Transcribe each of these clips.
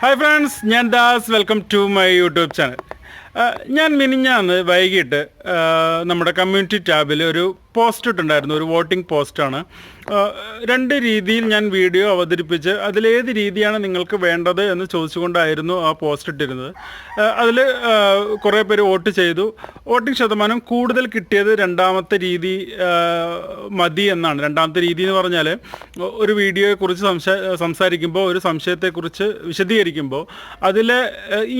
Hi friends ഞാൻ Das. Welcome to my YouTube channel ഞാൻ മിനിഞ്ഞാന്ന് വൈകിട്ട് നമ്മുടെ കമ്മ്യൂണിറ്റി ടാബിൽ ഒരു പോസ്റ്റ് ഇട്ടുണ്ടായിരുന്നു ഒരു വോട്ടിംഗ് പോസ്റ്റാണ് രണ്ട് രീതിയിൽ ഞാൻ വീഡിയോ അവതരിപ്പിച്ച് അതിലേത് രീതിയാണ് നിങ്ങൾക്ക് വേണ്ടത് എന്ന് ചോദിച്ചുകൊണ്ടായിരുന്നു ആ പോസ്റ്റ് ഇട്ടിരുന്നത്. അതിൽ കുറേ പേര് വോട്ട് ചെയ്തു. വോട്ടിംഗ് ശതമാനം കൂടുതൽ കിട്ടിയത് രണ്ടാമത്തെ രീതി മതി എന്നാണ്. രണ്ടാമത്തെ രീതി എന്ന് പറഞ്ഞാൽ ഒരു വീഡിയോയെക്കുറിച്ച് സംശ സംസാരിക്കുമ്പോൾ ഒരു സംശയത്തെക്കുറിച്ച് വിശദീകരിക്കുമ്പോൾ അതിൽ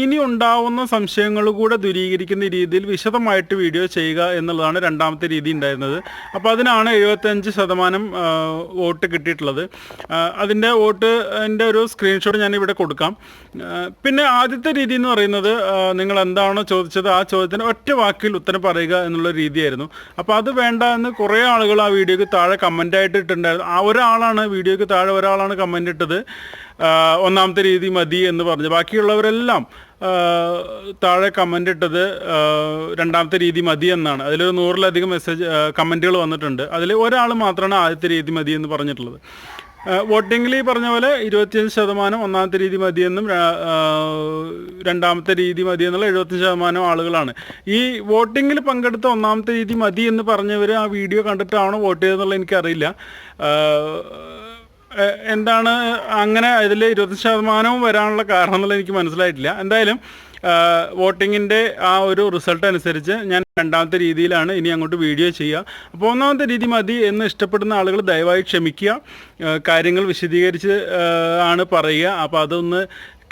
ഇനി ഉണ്ടാവുന്ന സംശയങ്ങൾ കൂടെ ദൂരീകരിക്കുന്ന രീതിയിൽ വിശദമായിട്ട് വീഡിയോ ചെയ്യുക എന്നുള്ളതാണ് രണ്ടാമത്തെ രീതി ഉണ്ടായിരുന്നത്. അപ്പോൾ അതിനാണ് എഴുപത്തഞ്ച് ശതമാനം വോട്ട് കിട്ടിയിട്ടുള്ളത്. അതിന്റെ വോട്ട് എന്റെ ഒരു സ്ക്രീൻഷോട്ട് ഞാൻ ഇവിടെ കൊടുക്കാം. പിന്നെ ആദ്യത്തെ രീതി എന്ന് പറയുന്നത് നിങ്ങൾ എന്താണോ ചോദിച്ചത് ആ ചോദ്യത്തിന് ഒറ്റ വാക്കിൽ ഉത്തരം പറയുക എന്നുള്ള രീതിയായിരുന്നു. അപ്പോൾ അത് വേണ്ട എന്ന് കുറേ ആളുകൾ ആ വീഡിയോക്ക് താഴെ കമന്റ് ആയിട്ട് ഇട്ടിട്ടുണ്ടായിരുന്നു ആ ഒരാളാണ് വീഡിയോക്ക് താഴെ ഒരാളാണ് കമന്റ് ഇട്ടത്. ഒന്നാമത്തെ രീതി മതി എന്ന് പറഞ്ഞു. ബാക്കിയുള്ളവരെല്ലാം താഴെ കമന്റ് ഇട്ടത് രണ്ടാമത്തെ രീതി മതി എന്നാണ്. അതിലൊരു നൂറിലധികം മെസ്സേജ് കമന്റുകൾ വന്നിട്ടുണ്ട്. അതിൽ ഒരാൾ മാത്രമാണ് ആദ്യത്തെ രീതി മതി എന്ന് പറഞ്ഞിട്ടുള്ളത്. വോട്ടിങ്ങിൽ ഈ പറഞ്ഞ പോലെ ഇരുപത്തിയഞ്ച് ശതമാനം ഒന്നാമത്തെ രീതി മതിയെന്നും രണ്ടാമത്തെ രീതി മതി എന്നുള്ള എഴുപത്തഞ്ച് ശതമാനം ആളുകളാണ്. ഈ വോട്ടിങ്ങിൽ പങ്കെടുത്ത ഒന്നാമത്തെ രീതി മതി എന്ന് പറഞ്ഞവർ ആ വീഡിയോ കണ്ടിട്ടാണോ വോട്ട് ചെയ്തെന്നുള്ളത് എനിക്കറിയില്ല. എന്താണ് അങ്ങനെ ഇതിൽ ഇരുപത്തി ശതമാനവും വരാനുള്ള കാരണം എന്നുള്ളത് എനിക്ക് മനസ്സിലായിട്ടില്ല. എന്തായാലും വോട്ടിങ്ങിന്റെ ആ ഒരു റിസൾട്ട് അനുസരിച്ച് ഞാൻ രണ്ടാമത്തെ രീതിയിലാണ് ഇനി അങ്ങോട്ട് വീഡിയോ ചെയ്യുക. അപ്പോൾ ഒന്നാമത്തെ രീതി മതി എന്ന് ഇഷ്ടപ്പെടുന്ന ആളുകൾ ദയവായി ക്ഷമിക്കുക. കാര്യങ്ങൾ വിശദീകരിച്ച് ആണ് പറയുക. അപ്പോൾ അതൊന്ന്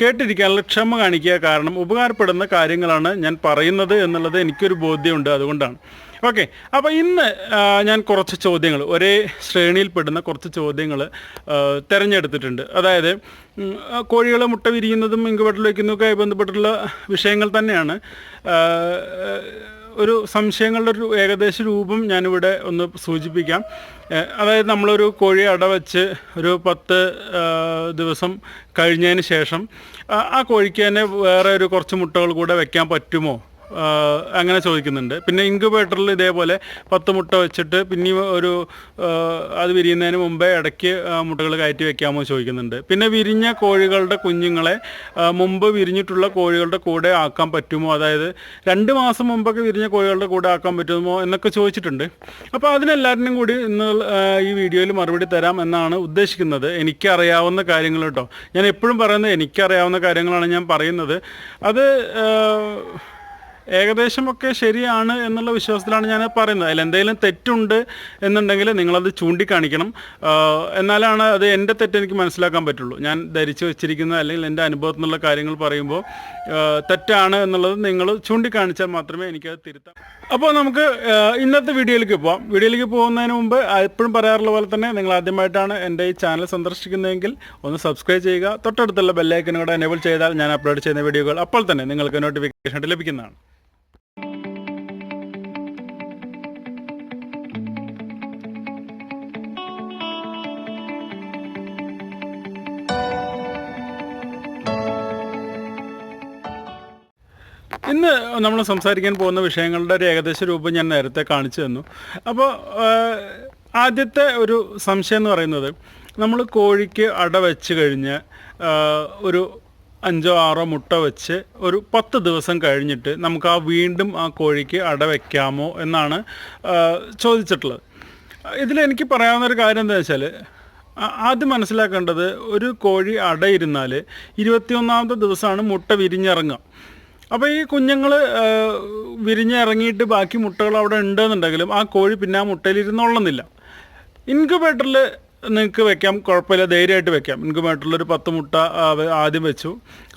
കേട്ടിരിക്കാനുള്ള ക്ഷമ കാണിക്കുക കാരണം ഉപകാരപ്പെടുന്ന കാര്യങ്ങളാണ് ഞാൻ പറയുന്നത് എന്നുള്ളത് എനിക്കൊരു ബോധ്യമുണ്ട് അതുകൊണ്ടാണ്. ഓക്കെ. അപ്പോൾ ഇന്ന് ഞാൻ കുറച്ച് ചോദ്യങ്ങൾ ഒരേ ശ്രേണിയിൽപ്പെടുന്ന കുറച്ച് ചോദ്യങ്ങൾ തിരഞ്ഞെടുത്തിട്ടുണ്ട്. അതായത് കോഴികൾ മുട്ട വിരിയുന്നതും ഇങ്കുവട്ടിൽ വയ്ക്കുന്നതൊക്കെ ബന്ധപ്പെട്ടുള്ള വിഷയങ്ങൾ തന്നെയാണ്. ഒരു സംശയങ്ങളുടെ ഒരു ഏകദേശ രൂപം ഞാനിവിടെ ഒന്ന് സൂചിപ്പിക്കാം. അതായത് നമ്മളൊരു കോഴി അടവച്ച് ഒരു പത്ത് ദിവസം കഴിഞ്ഞതിന് ശേഷം ആ കോഴിക്ക് തന്നെ വേറെ ഒരു കുറച്ച് മുട്ടകൾ കൂടെ വെക്കാൻ പറ്റുമോ? അങ്ങനെ ചോദിക്കുന്നുണ്ട്. പിന്നെ ഇൻക്യുബേറ്ററിൽ ഇതേപോലെ പത്ത് മുട്ട വെച്ചിട്ട് പിന്നെ ഒരു അത് വിരിയുന്നതിന് മുമ്പേ ഇടയ്ക്ക് മുട്ടകൾ കയറ്റി വെക്കാമോ ചോദിക്കുന്നുണ്ട്. പിന്നെ വിരിഞ്ഞ കോഴികളുടെ കുഞ്ഞുങ്ങളെ മുമ്പ് വിരിഞ്ഞിട്ടുള്ള കോഴികളുടെ കൂടെ ആക്കാൻ പറ്റുമോ? അതായത് രണ്ട് മാസം മുമ്പൊക്കെ വിരിഞ്ഞ കോഴികളുടെ കൂടെ ആക്കാൻ പറ്റുമോ എന്നൊക്കെ ചോദിച്ചിട്ടുണ്ട്. അപ്പോൾ അതിനെല്ലാവരിനും കൂടി ഇന്ന് ഈ വീഡിയോയിൽ മറുപടി തരാം എന്നാണ് ഉദ്ദേശിക്കുന്നത്. എനിക്കറിയാവുന്ന കാര്യങ്ങൾ കേട്ടോ. ഞാൻ എപ്പോഴും പറയുന്നത് എനിക്കറിയാവുന്ന കാര്യങ്ങളാണ് ഞാൻ പറയുന്നത്. അത് ഏകദേശമൊക്കെ ശരിയാണ് എന്നുള്ള വിശ്വാസത്തിലാണ് ഞാൻ പറയുന്നത്. അതിൽ എന്തെങ്കിലും തെറ്റുണ്ട് എന്നുണ്ടെങ്കിൽ നിങ്ങളത് ചൂണ്ടിക്കാണിക്കണം. എന്നാലാണ് അത് എന്റെ തെറ്റ് എനിക്ക് മനസ്സിലാക്കാൻ പറ്റുള്ളൂ. ഞാൻ ധരിച്ചു വെച്ചിരിക്കുന്ന അല്ലെങ്കിൽ എന്റെ അനുഭവത്തിൽ നിന്നുള്ള കാര്യങ്ങൾ പറയുമ്പോൾ തെറ്റാണ് എന്നുള്ളത് നിങ്ങൾ ചൂണ്ടിക്കാണിച്ചാൽ മാത്രമേ എനിക്കത് തിരുത്താം അപ്പോൾ നമുക്ക് ഇന്നത്തെ വീഡിയോയിലേക്ക് പോവാം. വീഡിയോയിലേക്ക് പോകുന്നതിന് മുമ്പ് എപ്പോഴും പറയാറുള്ള പോലെ തന്നെ നിങ്ങൾ ആദ്യമായിട്ടാണ് എന്റെ ഈ ചാനൽ സന്ദർശിക്കുന്നതെങ്കിൽ ഒന്ന് സബ്സ്ക്രൈബ് ചെയ്യുക. തൊട്ടടുത്തുള്ള ബെല്ലൈക്കനും കൂടെ എനേബിൾ ചെയ്താൽ ഞാൻ അപ്ലോഡ് ചെയ്യുന്ന വീഡിയോകൾ അപ്പോൾ തന്നെ നിങ്ങൾക്ക് നോട്ടിഫിക്കേഷൻ ലഭിക്കുന്നതാണ്. ഇന്ന് നമ്മൾ സംസാരിക്കാൻ പോകുന്ന വിഷയങ്ങളുടെ ഒരു ഏകദേശ രൂപം ഞാൻ നേരത്തെ കാണിച്ചു തന്നു. അപ്പോൾ ആദ്യത്തെ ഒരു സംശയം എന്ന് പറയുന്നത് നമ്മൾ കോഴിക്ക് അട വെച്ച് കഴിഞ്ഞ് ഒരു അഞ്ചോ ആറോ മുട്ട വെച്ച് ഒരു പത്ത് ദിവസം കഴിഞ്ഞിട്ട് നമുക്ക് ആ വീണ്ടും ആ കോഴിക്ക് അട വയ്ക്കാമോ എന്നാണ് ചോദിച്ചിട്ടുള്ളത്. ഇതിലെനിക്ക് പറയാവുന്ന ഒരു കാര്യം എന്താ വെച്ചാൽ ആദ്യം മനസ്സിലാക്കേണ്ടത് ഒരു കോഴി അടയിരുന്നാൽ ഇരുപത്തിയൊന്നാമത്തെ ദിവസമാണ് മുട്ട വിരിഞ്ഞിറങ്ങുക. അപ്പോൾ ഈ കുഞ്ഞുങ്ങൾ വിരിഞ്ഞിറങ്ങിയിട്ട് ബാക്കി മുട്ടകൾ അവിടെ ഉണ്ടെന്നുണ്ടെങ്കിലും ആ കോഴി പിന്നെ ആ മുട്ടയിൽ ഇരുന്നോളുന്നില്ല ഇൻക്യുബേറ്ററിൽ നിങ്ങൾക്ക് വെക്കാം കുഴപ്പമില്ല ധൈര്യമായിട്ട് വെക്കാം. ഇൻക്യുബേറ്ററിൽ ഒരു പത്ത് മുട്ട ആദ്യം വെച്ചു.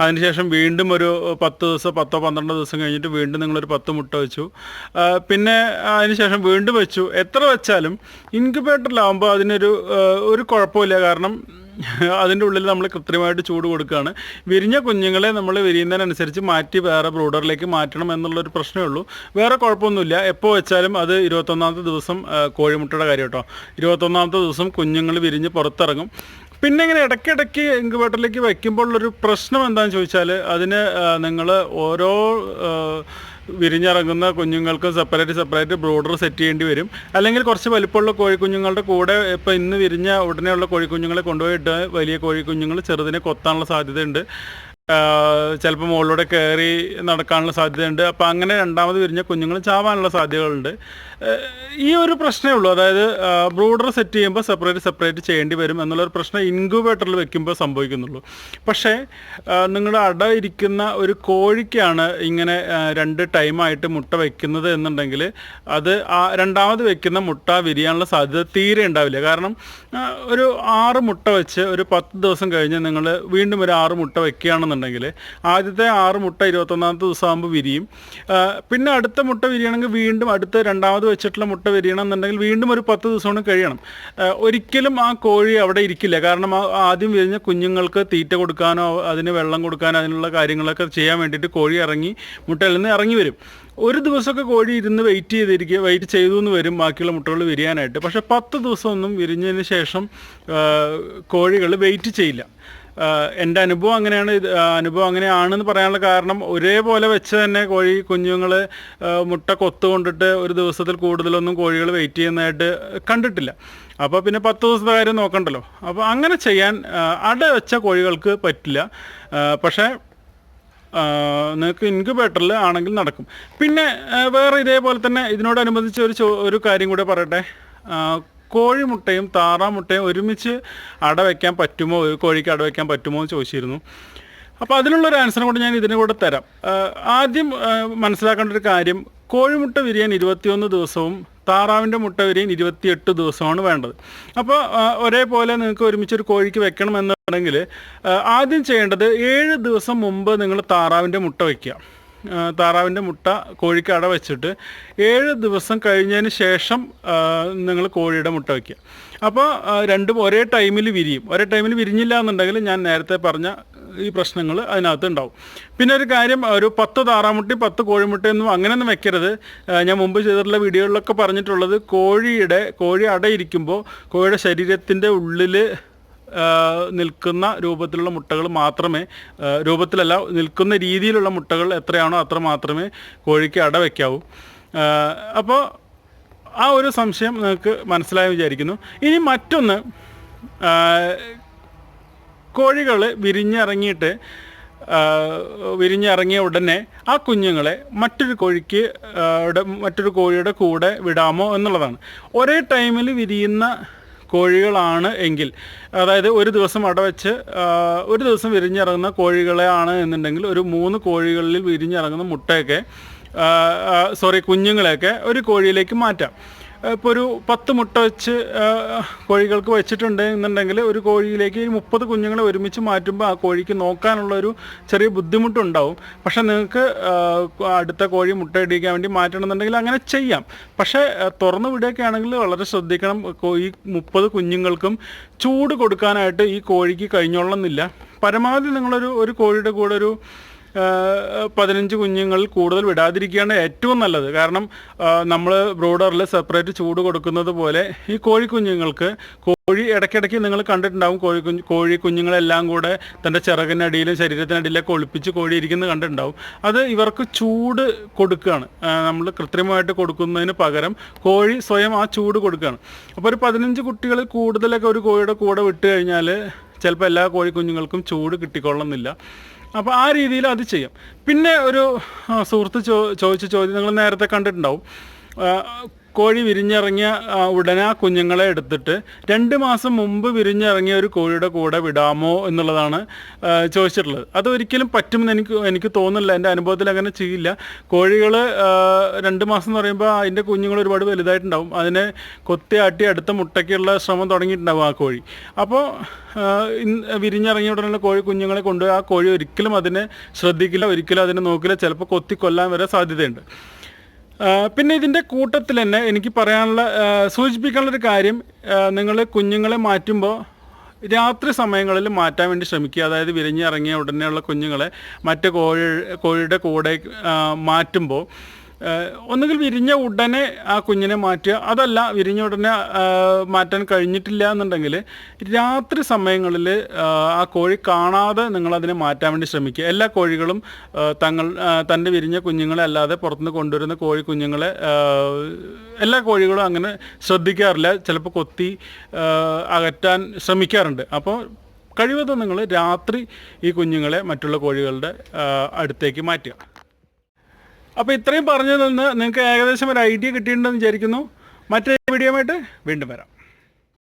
അതിനുശേഷം വീണ്ടും ഒരു പത്ത് ദിവസം പത്തോ പന്ത്രണ്ടോ ദിവസം കഴിഞ്ഞിട്ട് വീണ്ടും നിങ്ങളൊരു പത്ത് മുട്ട വെച്ചു. പിന്നെ അതിനുശേഷം വീണ്ടും വെച്ചു. എത്ര വെച്ചാലും ഇൻക്യുബേറ്ററിലാവുമ്പോൾ അതിനൊരു ഒരു കുഴപ്പമില്ല. കാരണം അതിന്റെ ഉള്ളിൽ നമ്മൾ കൃത്രിമമായിട്ട് ചൂട് കൊടുക്കുകയാണ്. വിരിഞ്ഞ കുഞ്ഞുങ്ങളെ നമ്മൾ വിരിയുന്നതിനനുസരിച്ച് മാറ്റി വേറെ ബ്രൂഡറിലേക്ക് മാറ്റണം എന്നുള്ളൊരു പ്രശ്നമേ ഉള്ളൂ. വേറെ കുഴപ്പമൊന്നുമില്ല. എപ്പോൾ വെച്ചാലും അത് ഇരുപത്തൊന്നാമത്തെ ദിവസം കോഴിമുട്ടയുടെ കാര്യം കേട്ടോ. ഇരുപത്തൊന്നാമത്തെ ദിവസം കുഞ്ഞുങ്ങൾ വിരിഞ്ഞ് പുറത്തിറങ്ങും. പിന്നെ ഇങ്ങനെ ഇടയ്ക്കിടയ്ക്ക് ഇൻക്യുബേറ്ററിലേക്ക് വയ്ക്കുമ്പോഴുള്ളൊരു പ്രശ്നം എന്താണെന്ന് ചോദിച്ചാൽ അതിന് നിങ്ങൾ ഓരോ വിരിഞ്ഞിറങ്ങുന്ന കുഞ്ഞുങ്ങൾക്ക് സെപ്പറേറ്റ് സെപ്പറേറ്റ് ബ്രോഡർ സെറ്റ് ചെയ്യേണ്ടി വരും. അല്ലെങ്കിൽ കുറച്ച് വലിപ്പമുള്ള കോഴിക്കുഞ്ഞുങ്ങളുടെ കൂടെ ഇപ്പോൾ ഇന്ന് വിരിഞ്ഞ ഉടനെയുള്ള കോഴിക്കുഞ്ഞുങ്ങളെ കൊണ്ടുപോയിട്ട് വലിയ കോഴിക്കുഞ്ഞുങ്ങൾ ചെറുതിനെ കൊത്താനുള്ള സാധ്യതയുണ്ട്. ചിലപ്പോൾ മുകളിലൂടെ കയറി നടക്കാനുള്ള സാധ്യതയുണ്ട്. അപ്പോൾ അങ്ങനെ രണ്ടാമത് വിരിഞ്ഞ കുഞ്ഞുങ്ങൾ ചാവാനുള്ള സാധ്യതകളുണ്ട്. ഈ ഒരു പ്രശ്നമേ ഉള്ളൂ. അതായത് ബ്രൂഡർ സെറ്റ് ചെയ്യുമ്പോൾ സെപ്പറേറ്റ് സെപ്പറേറ്റ് ചെയ്യേണ്ടി വരും എന്നുള്ളൊരു പ്രശ്നം ഇൻക്യുബേറ്ററിൽ വെക്കുമ്പോൾ സംഭവിക്കുന്നുള്ളൂ. പക്ഷേ നിങ്ങളുടെ അട ഇരിക്കുന്ന ഒരു കോഴിക്കാണ് ഇങ്ങനെ രണ്ട് ടൈമായിട്ട് മുട്ട വയ്ക്കുന്നത് എന്നുണ്ടെങ്കിൽ അത് ആ രണ്ടാമത് വെക്കുന്ന മുട്ട വിരിയാനുള്ള സാധ്യത തീരെ ഉണ്ടാവില്ല. കാരണം ഒരു ആറ് മുട്ട വെച്ച് ഒരു പത്ത് ദിവസം കഴിഞ്ഞ് നിങ്ങൾ വീണ്ടും ഒരു ആറ് മുട്ട വെക്കുകയാണെന്നുണ്ടെങ്കിൽ ആദ്യത്തെ ആറ് മുട്ട ഇരുപത്തൊന്നാമത്തെ ദിവസം ആകുമ്പോൾ വിരിയും പിന്നെ അടുത്ത മുട്ട വിരിയണമെങ്കിൽ വീണ്ടും അടുത്ത രണ്ടാമത് വെച്ചിട്ടുള്ള മുട്ട വിരിയണം എന്നുണ്ടെങ്കിൽ വീണ്ടും ഒരു പത്ത് ദിവസം കൊണ്ട് കഴിയണം. ഒരിക്കലും ആ കോഴി അവിടെ ഇരിക്കില്ല. കാരണം ആദ്യം വിരിഞ്ഞ കുഞ്ഞുങ്ങൾക്ക് തീറ്റ കൊടുക്കാനോ അതിന് വെള്ളം കൊടുക്കാനോ അതിനുള്ള കാര്യങ്ങളൊക്കെ ചെയ്യാൻ വേണ്ടിയിട്ട് കോഴി ഇറങ്ങി മുട്ടയിൽ നിന്ന് ഇറങ്ങി വരും. ഒരു ദിവസമൊക്കെ കോഴി ഇരുന്ന് വെയിറ്റ് ചെയ്തിരിക്കുക വെയിറ്റ് ചെയ്തു എന്ന് വരും ബാക്കിയുള്ള മുട്ടകൾ വിരിയാനായിട്ട്. പക്ഷേ പത്ത് ദിവസമൊന്നും വിരിഞ്ഞതിന് ശേഷം കോഴികൾ വെയിറ്റ് ചെയ്യില്ല. എന്റെ അനുഭവം അങ്ങനെയാണ്. അനുഭവം അങ്ങനെയാണെന്ന് പറയാനുള്ള കാരണം ഒരേപോലെ വെച്ച് തന്നെ കോഴി കുഞ്ഞുങ്ങൾ മുട്ട കൊത്തു കൊണ്ടിട്ട് ഒരു ദിവസത്തിൽ കൂടുതലൊന്നും കോഴികൾ വെയിറ്റ് ചെയ്യുന്നതായിട്ട് കണ്ടിട്ടില്ല. അപ്പോൾ പിന്നെ പത്ത് ദിവസത്തെ കാര്യം നോക്കണ്ടല്ലോ. അപ്പോൾ അങ്ങനെ ചെയ്യാൻ അട വെച്ച കോഴികൾക്ക് പറ്റില്ല. പക്ഷേ നിങ്ങൾക്ക് ഇൻക്യുബേറ്ററിൽ ആണെങ്കിൽ നടക്കും. പിന്നെ വേറെ ഇതേപോലെ തന്നെ ഇതിനോടനുബന്ധിച്ച് ഒരു ഒരു കാര്യം കൂടെ പറയട്ടെ. കോഴിമുട്ടയും താറാമുട്ടയും ഒരുമിച്ച് അട വയ്ക്കാൻ പറ്റുമോ? കോഴിക്ക് അട വയ്ക്കാൻ പറ്റുമോ എന്ന് ചോദിച്ചിരുന്നു. അപ്പോൾ അതിനുള്ളൊരു ആൻസറും കൂടെ ഞാൻ ഇതിന് കൂടെ തരാം. ആദ്യം മനസ്സിലാക്കേണ്ട ഒരു കാര്യം. കോഴിമുട്ട വിരിയാൻ ഇരുപത്തിയൊന്ന് ദിവസവും താറാവിന്റെ മുട്ട വിരിയാൻ ഇരുപത്തിയെട്ട് ദിവസമാണ് വേണ്ടത്. അപ്പോൾ ഒരേപോലെ നിങ്ങൾക്ക് ഒരുമിച്ചൊരു കോഴിക്ക് വെക്കണമെന്നുണ്ടെങ്കിൽ ആദ്യം ചെയ്യേണ്ടത് ഏഴ് ദിവസം മുമ്പ് നിങ്ങൾ താറാവിന്റെ മുട്ട വയ്ക്കുക താറാവിന്റെ മുട്ട കോഴിക്ക് അട വെച്ചിട്ട് ഏഴ് ദിവസം കഴിഞ്ഞതിന് ശേഷം നിങ്ങൾ കോഴിയുടെ മുട്ട വയ്ക്കുക അപ്പോൾ രണ്ടും ഒരേ ടൈമിൽ വിരിയും. ഒരേ ടൈമിൽ വിരിഞ്ഞില്ല എന്നുണ്ടെങ്കിൽ ഞാൻ നേരത്തെ പറഞ്ഞ ഈ പ്രശ്നങ്ങൾ അതിനകത്ത് ഉണ്ടാവും. പിന്നെ ഒരു കാര്യം ഒരു പത്ത് താറാമുട്ടി പത്ത് കോഴിമുട്ടയൊന്നും അങ്ങനെയൊന്നും വെക്കരുത്. ഞാൻ മുമ്പ് ചെയ്തിട്ടുള്ള വീഡിയോകളിലൊക്കെ പറഞ്ഞിട്ടുള്ളത് കോഴിയുടെ കോഴി അടയിരിക്കുമ്പോൾ കോഴിയുടെ ശരീരത്തിന്റെ ഉള്ളിൽ നിൽക്കുന്ന രൂപത്തിലുള്ള മുട്ടകൾ മാത്രമേ രൂപത്തിലല്ല നിൽക്കുന്ന രീതിയിലുള്ള മുട്ടകൾ എത്രയാണോ അത്ര മാത്രമേ കോഴിക്ക് അട വയ്ക്കാവൂ അപ്പോൾ ആ ഒരു സംശയം നിങ്ങൾക്ക് മനസ്സിലായി വിചാരിക്കുന്നു. ഇനി മറ്റൊന്ന് കോഴികൾ വിരിഞ്ഞിറങ്ങിയിട്ട് വിരിഞ്ഞിറങ്ങിയ ഉടനെ ആ കുഞ്ഞുങ്ങളെ മറ്റൊരു കോഴിക്ക് മറ്റൊരു കോഴിയുടെ കൂടെ വിടാമോ എന്നുള്ളതാണ്. ഒരേ ടൈമിൽ വിരിയുന്ന കോഴികളാണ് എങ്കിൽ അതായത് ഒരു ദിവസം അടവെച്ച് ഒരു ദിവസം വിരിഞ്ഞിറങ്ങുന്ന കോഴികളെ ആണ് എന്നുണ്ടെങ്കിൽ ഒരു മൂന്ന് കോഴികളിൽ വിരിഞ്ഞിറങ്ങുന്ന മുട്ടയൊക്കെ സോറി കുഞ്ഞുങ്ങളെയൊക്കെ ഒരു കോഴിയിലേക്ക് മാറ്റാം. ഇപ്പോൾ ഒരു പത്ത് മുട്ട വെച്ച് കോഴികൾക്ക് വെച്ചിട്ടുണ്ട് എന്നുണ്ടെങ്കിൽ ഒരു കോഴിയിലേക്ക് മുപ്പത് കുഞ്ഞുങ്ങളെ ഒരുമിച്ച് മാറ്റുമ്പോൾ ആ കോഴിക്ക് നോക്കാനുള്ള ഒരു ചെറിയ ബുദ്ധിമുട്ടുണ്ടാവും. പക്ഷേ നിങ്ങൾക്ക് അടുത്ത കോഴി മുട്ട ഇടിക്കാൻ വേണ്ടി മാറ്റണമെന്നുണ്ടെങ്കിൽ അങ്ങനെ ചെയ്യാം. പക്ഷേ തുറന്ന് വിടുകയൊക്കെ ആണെങ്കിൽ വളരെ ശ്രദ്ധിക്കണം. ഈ മുപ്പത് കുഞ്ഞുങ്ങൾക്കും ചൂട് കൊടുക്കാനായിട്ട് ഈ കോഴിക്ക് കഴിഞ്ഞോളന്നില്ല പരമാവധി നിങ്ങളൊരു ഒരു കോഴിയുടെ കൂടെ ഒരു പതിനഞ്ച് കുഞ്ഞുങ്ങൾ കൂടുതൽ വിടാതിരിക്കുകയാണ് ഏറ്റവും നല്ലത്. കാരണം നമ്മൾ ബ്രോഡറിൽ സെപ്പറേറ്റ് ചൂട് കൊടുക്കുന്നത് പോലെ ഈ കോഴി കുഞ്ഞുങ്ങൾക്ക് കോഴി ഇടയ്ക്കിടയ്ക്ക് നിങ്ങൾ കണ്ടിട്ടുണ്ടാവും. കോഴി കുഞ്ഞ് കോഴി കുഞ്ഞുങ്ങളെല്ലാം കൂടെ തന്റെ ചിറകിനടിയിലും ശരീരത്തിനടിയിലൊക്കെ ഒളിപ്പിച്ച് കോഴി ഇരിക്കുന്നത് കണ്ടിട്ടുണ്ടാവും. അത് ഇവർക്ക് ചൂട് കൊടുക്കുകയാണ്. നമ്മൾ കൃത്രിമമായിട്ട് കൊടുക്കുന്നതിന് പകരം കോഴി സ്വയം ആ ചൂട് കൊടുക്കുകയാണ്. അപ്പോൾ ഒരു പതിനഞ്ച് കുട്ടികളിൽ കൂടുതലൊക്കെ ഒരു കോഴിയുടെ കൂടെ വിട്ട് കഴിഞ്ഞാൽ ചിലപ്പോൾ എല്ലാ കോഴി കുഞ്ഞുങ്ങൾക്കും ചൂട് കിട്ടിക്കൊള്ളുന്നില്ല. അപ്പോൾ ആ രീതിയിൽ അത് ചെയ്യാം. പിന്നെ ഒരു സുഹൃത്ത് ചോ ചോദിച്ച ചോദ്യം നിങ്ങൾ നേരത്തെ കണ്ടിട്ടുണ്ടാവും. കോഴി വിരിഞ്ഞിറങ്ങിയ ഉടനെ ആ കുഞ്ഞുങ്ങളെ എടുത്തിട്ട് രണ്ട് മാസം മുമ്പ് വിരിഞ്ഞിറങ്ങിയ ഒരു കോഴിയുടെ കൂടെ വിടാമോ എന്നുള്ളതാണ് ചോദിച്ചിട്ടുള്ളത്. അത് ഒരിക്കലും പറ്റുമെന്ന് എനിക്ക് എനിക്ക് തോന്നുന്നില്ല. എന്റെ അനുഭവത്തിൽ അങ്ങനെ ചെയ്യില്ല. കോഴികൾ രണ്ട് മാസം എന്ന് പറയുമ്പോൾ അതിന്റെ കുഞ്ഞുങ്ങൾ ഒരുപാട് വലുതായിട്ടുണ്ടാവും. അതിനെ കൊത്തിയാട്ടി അടുത്ത മുട്ടയ്ക്കുള്ള ശ്രമം തുടങ്ങിയിട്ടുണ്ടാവും ആ കോഴി. അപ്പോൾ വിരിഞ്ഞിറങ്ങിയ ഉടനെ കോഴി കുഞ്ഞുങ്ങളെ കൊണ്ടുപോയി ആ കോഴി ഒരിക്കലും അതിനെ ശ്രദ്ധിക്കില്ല ഒരിക്കലും അതിനെ നോക്കില്ല. ചിലപ്പോൾ കൊത്തി കൊല്ലാൻ വരെ സാധ്യതയുണ്ട്. പിന്നെ ഇതിന്റെ കൂട്ടത്തിൽ തന്നെ എനിക്ക് പറയാനുള്ള സൂചിപ്പിക്കാനുള്ളൊരു കാര്യം നിങ്ങൾ കുഞ്ഞുങ്ങളെ മാറ്റുമ്പോൾ രാത്രി സമയങ്ങളിൽ മാറ്റാൻ വേണ്ടി ശ്രമിക്കുക. അതായത് വിരിഞ്ഞിറങ്ങിയ ഉടനെയുള്ള കുഞ്ഞുങ്ങളെ മറ്റ് കോഴി കോഴിയുടെ കൂടെ മാറ്റുമ്പോൾ ഒന്നുകിൽ വിരിഞ്ഞ ഉടനെ ആ കുഞ്ഞിനെ മാറ്റുക അതല്ല വിരിഞ്ഞ ഉടനെ മാറ്റാൻ കഴിഞ്ഞിട്ടില്ല എന്നുണ്ടെങ്കിൽ രാത്രി സമയങ്ങളിൽ ആ കോഴി കാണാതെ നിങ്ങൾ അതിനെ മാറ്റാൻ വേണ്ടി ശ്രമിക്കുക. എല്ലാ കോഴികളും തങ്ങൾ തന്റെ വിരിഞ്ഞ കുഞ്ഞുങ്ങളെ അല്ലാതെ പുറത്തുനിന്ന് കൊണ്ടുവരുന്ന കോഴി കുഞ്ഞുങ്ങളെ എല്ലാ കോഴികളും അങ്ങനെ ശ്രദ്ധിക്കാറില്ല. ചിലപ്പോൾ കൊത്തി അകറ്റാൻ ശ്രമിക്കാറുണ്ട്. അപ്പോൾ കഴിവതും നിങ്ങൾ രാത്രി ഈ കുഞ്ഞുങ്ങളെ മറ്റുള്ള കോഴികളുടെ അടുത്തേക്ക് മാറ്റുക. അപ്പോൾ ഇത്രയും പറഞ്ഞു നിന്ന് നിങ്ങൾക്ക് ഏകദേശം ഒരു ഐഡിയ കിട്ടിയിട്ടുണ്ടെന്ന് വിചാരിക്കുന്നു. മറ്റേ വീഡിയോ ആയിട്ട് വീണ്ടും വരാം.